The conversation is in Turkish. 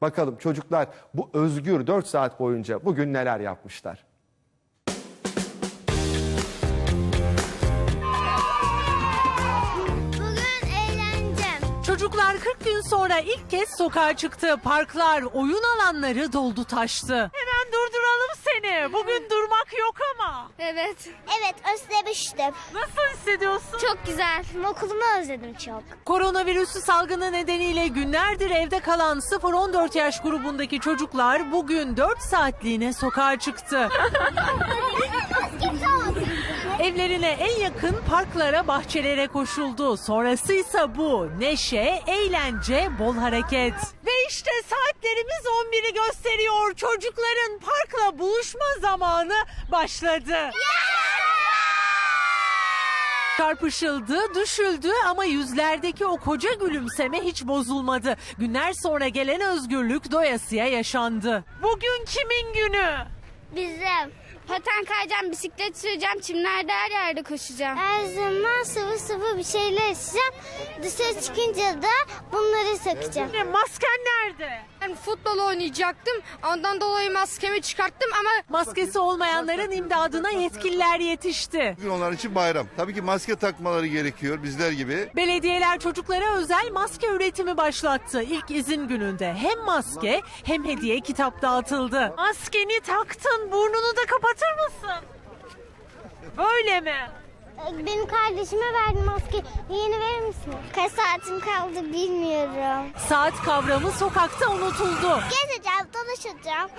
Bakalım çocuklar bu özgür 4 saat boyunca bugün neler yapmışlar? Bugün eğleneceğim. Çocuklar 40 gün sonra ilk kez sokağa çıktı. Parklar, oyun alanları doldu taştı. Hemen durduralım seni. Bugün durmak yok. Evet. Evet özlemiştim. Nasıl hissediyorsun? Çok güzel. Okulumu özledim çok. Koronavirüsü salgını nedeniyle günlerdir evde kalan 0-14 yaş grubundaki çocuklar bugün 4 saatliğine sokağa çıktı. Evlerine en yakın parklara, bahçelere koşuldu. Sonrası ise bu. Neşe, eğlence, bol hareket. Ve işte saatlerimiz 11'i gösteriyor. Çocukların parkla buluşma zamanı başladı. Çarpışıldı, düşüldü ama yüzlerdeki o koca gülümseme hiç bozulmadı. Günler sonra gelen özgürlük doyasıya yaşandı. Bugün kimin günü? Bizim. Paten kayacağım, bisiklet süreceğim, çimlerde her yerde koşacağım. Her zaman sıvı sıvı bir şeyler içeceğim. Dışarı çıkınca da bunları sökeceğim. Ne, Masken nerede? Ben futbol oynayacaktım. Ondan dolayı maskemi çıkarttım ama Maskesi olmayanların imdadına yetkililer yetişti. Bugün onlar için bayram. Tabii ki maske takmaları gerekiyor bizler gibi. Belediyeler çocuklara özel maske üretimi başlattı. İlk izin gününde hem maske hem hediye kitap dağıtıldı. Maskeni taktın, burnunu? Mi? Benim kardeşime verdim maske. Yeni verir misin? Kaç saatim kaldı bilmiyorum. Saat kavramı sokakta unutuldu. Gezeceğim, dolaşacağım.